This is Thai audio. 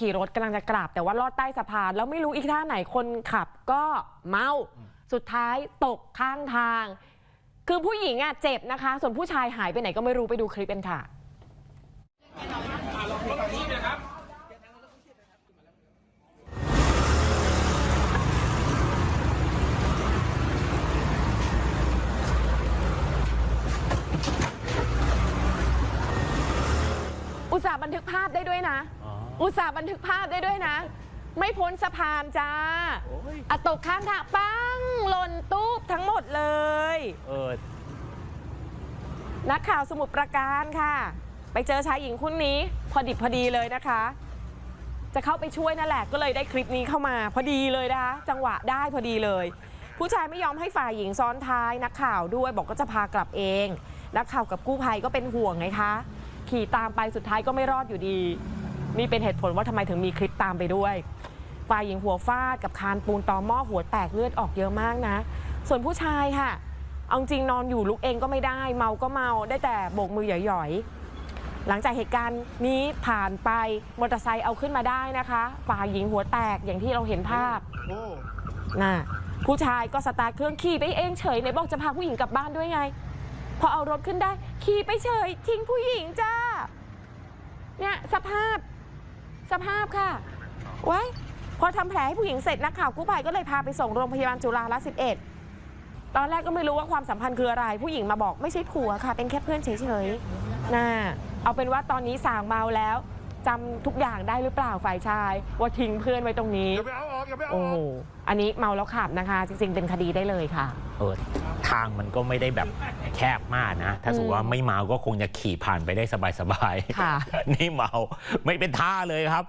ขี่รถกำลังจะกลับแต่ว่าลอดใต้สะพาน แล้วไม่รู้อีกท่าไหนคนขับก็เมาสุดท้ายตกข้างทาง คือผู้หญิงอะเจ็บนะคะ ส่วนผู้ชายหายไปไหนก็ไม่รู้ไปดูคลิปกันค่ะอุตส่าห์บันทึกภาพได้ด้วยนะ อ๋ออุตส่าห์บันทึกภาพได้ด้วยนะ ไม่พ้นสะพานจ้าโอ้ยอะตกข้างทางปังหล่นตู้บทั้งหมดเลย เออนักข่าวสมุทรปราการค่ะ ไปเจอชายหญิงคู่นี้ พอดิบพอดีเลยนะคะ จะเข้าไปช่วยนั่นแหละก็เลยได้คลิปนี้เข้ามา พอดีเลยนะคะจังหวะได้พอดีเลย ผู้ชายไม่ยอมให้ฝ่ายหญิงซ้อนท้ายนักข่าวด้วยบอกก็จะพากลับเอง นักข่าวกับกู้ภัยก็เป็นห่วงไงคะ ขี่ตามไปสุดท้ายก็ไม่รอดอยู่ดี นี่เป็นเหตุผลว่าทำไมถึงมีคลิปตามไปด้วย ฝ่ายหญิงหัวฟาดกับคานปูนตอหม้อหัวแตกเลือดออกเยอะมากนะ ส่วนผู้ชายค่ะ เอาจริงนอนอยู่ลุกเองก็ไม่ได้ เมาก็เมาได้แต่โบกมือหย่อยๆ หลังจากเหตุการณ์นี้ผ่านไปมอเตอร์ไซค์เอาขึ้นมาได้นะคะ ฝ่ายหญิงหัวแตกอย่างที่เราเห็นภาพโอ้น่ะผู้ชายก็สตาร์ทเครื่องขี่ไปเองเฉยในบอกจะพาผู้หญิงกลับบ้านด้วยไง พอเอารถขึ้นได้ขี่ไปเฉย ทิ้งผู้หญิงจ้าเนี่ยสภาพ สภาพค่ะไว้ายพอทำแผลให้ผู้หญิงเสร็จนักข่าวกู้ภัยก็เลยพาไปส่งโรงพยาบาลจุฬาละ11 ตอนแรกก็ไม่รู้ว่าความสัมพันธ์คืออะไร ผู้หญิงมาบอกไม่ใช่ผัวค่ะ เป็นแค่เพื่อนเฉยๆน่าเอาเป็นว่าตอนนี้สางเมาแล้วจำทุกอย่างได้หรือเปล่าฝ่ายชาย ว่าทิ้งเพื่อนไว้ตรงนี้ อย่าไปเอาออกอย่าไปเอาโอ้อโหอกอันนี้เมาแล้วขับนะคะ จริง ๆ เป็นคดีได้เลยค่ะ เออทางมันก็ไม่ได้แบบแคบมากนะ ถ้าสมมติว่าไม่เมาก็คงจะขี่ผ่านไปได้สบายๆ ค่ะ นี่เมาไม่เป็นท่าเลยครับ